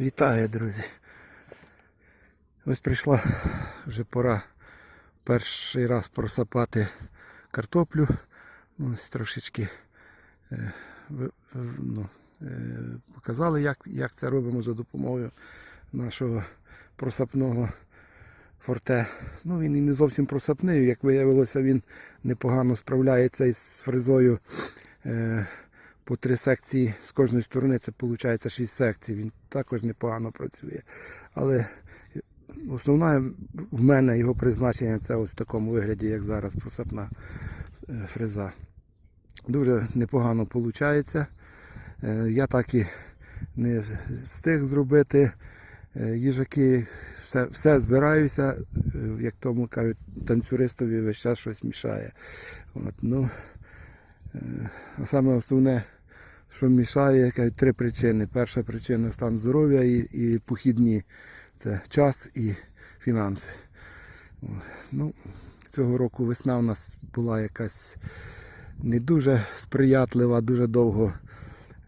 Вітаю, друзі. Ось прийшла вже пора перший раз просапати картоплю. Ось трошечки е, ну, е, показали, як, як це робимо за допомогою нашого просапного форте. Ну, він і не зовсім просапний, як виявилося, він непогано справляється із фрезою. Е, по три секції з кожної сторони, це виходить 6 секцій. Він також непогано працює. Але основне в мене його призначення це ось в такому вигляді, як зараз просапна е, фреза. Дуже непогано виходить. Я так і не встиг зробити. Е, Їжаки, все, все збираюся, е, як тому кажуть, танцюристові весь час щось мішає. От, ну, е, а саме основне, що мішає, кажуть, три причини. Перша причина стан здоров'я і, і похідні. Це час і фінанси. Ну, цього року весна у нас була якась не дуже сприятлива, дуже довго.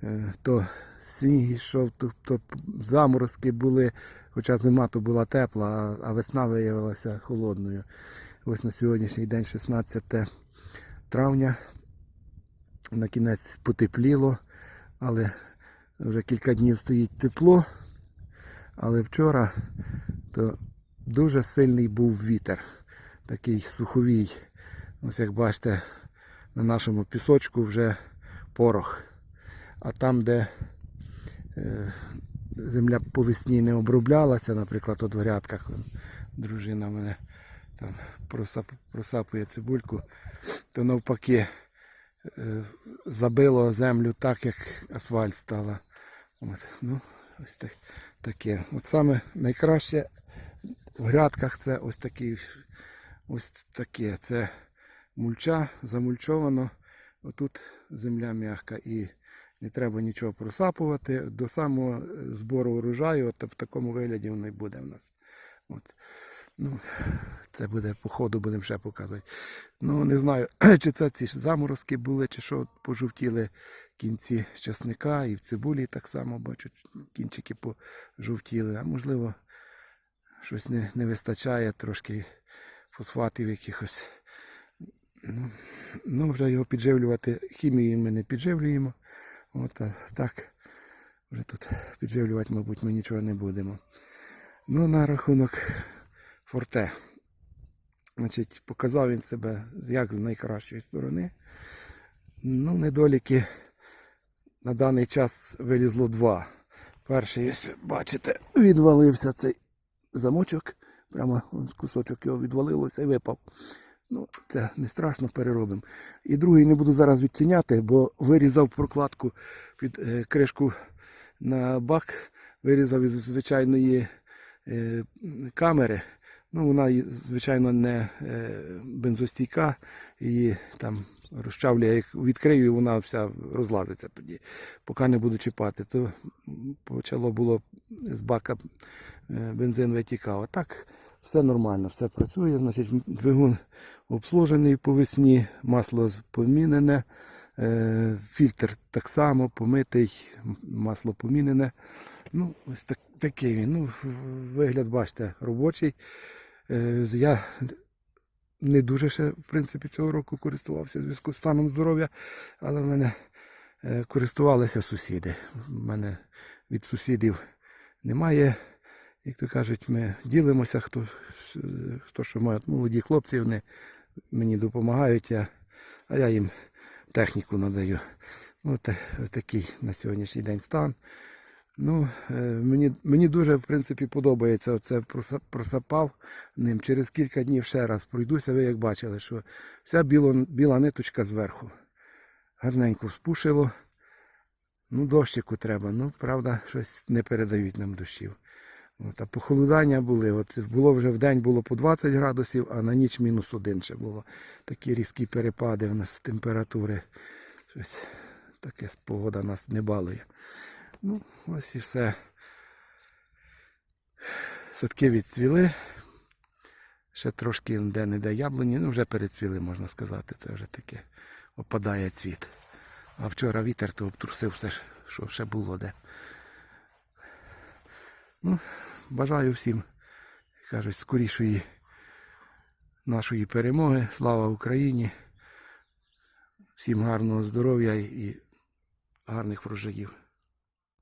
Е, То сніг йшов, то, то заморозки були, хоча зима то була тепла, а, весна виявилася холодною. Ось на сьогоднішній день, 16 травня, на кінець потепліло, але вже кілька днів стоїть тепло. Але вчора то дуже сильний був вітер, такий суховій. Ось як бачите, на нашому пісочку вже порох. А там, де е, земля по весні не оброблялася, наприклад, от в грядках, дружина мене там просапує цибульку, то навпаки забило землю так, як асфальт стала. От, ну, ось так, таке. От саме найкраще в грядках це ось такий, ось таке. Це мульча, замульчовано. Отут земля м'яка і не треба нічого просапувати. До самого збору урожаю, от в такому вигляді воно і буде в нас. От. Ну, це буде по ходу, будемо ще показувати. Ну, не знаю, чи це ці заморозки були, чи що пожовтіли кінці часника і в цибулі так само бачу, кінчики пожовтіли, а можливо, щось не, не вистачає, трошки фосфатів якихось. Ну, ну, вже його підживлювати хімією ми не підживлюємо. От, а так, вже тут підживлювати, мабуть, ми нічого не будемо. Ну, на рахунок форте. Значить, показав він себе як з найкращої сторони. Ну, недоліки на даний час вилізло два. Перший, ось, бачите, відвалився цей замочок. Прямо кусочок його відвалилося і випав. Ну, це не страшно, переробимо. І другий не буду зараз відчиняти, бо вирізав прокладку під е, кришку на бак, вирізав із звичайної е, камери. Ну, вона, звичайно, не е, бензостійка, її там розчавлює, як відкрию, вона вся розлазиться тоді. Поки не буду чіпати, то почало було з бака е, бензин витікав. А так все нормально, все працює. Значить, двигун обслужений по весні, масло помінене, е, фільтр так само помитий, масло помінене. Ну, ось так, такий він. Ну, вигляд, бачите, робочий. Е, Я не дуже ще, в принципі, цього року користувався в зв'язку з станом здоров'я, але в мене е, користувалися сусіди. В мене від сусідів немає. Як то кажуть, ми ділимося, хто, хто що має. Молоді хлопці, вони мені допомагають, я, а я їм техніку надаю. От, ось такий на сьогоднішній день стан. Ну, е, мені, мені дуже, в принципі, подобається. Оце просапав ним. Через кілька днів ще раз пройдуся. Ви як бачили, що вся біло, біла ниточка зверху. Гарненько спушило. Ну, дощику треба. Ну, правда, щось не передають нам дощів. От, а похолодання були. От було вже в день було по 20 градусів, а на ніч мінус один ще було. Такі різкі перепади в нас температури. Щось таке погода нас не балує. Ну, ось і все. Садки відцвіли. Ще трошки де-не-де яблуні, ну вже перецвіли, можна сказати. Це вже таке опадає цвіт. А вчора вітер то обтрусив все, що ще було де. Ну, бажаю всім, кажуть, скорішої нашої перемоги. Слава Україні! Всім гарного здоров'я і гарних врожаїв.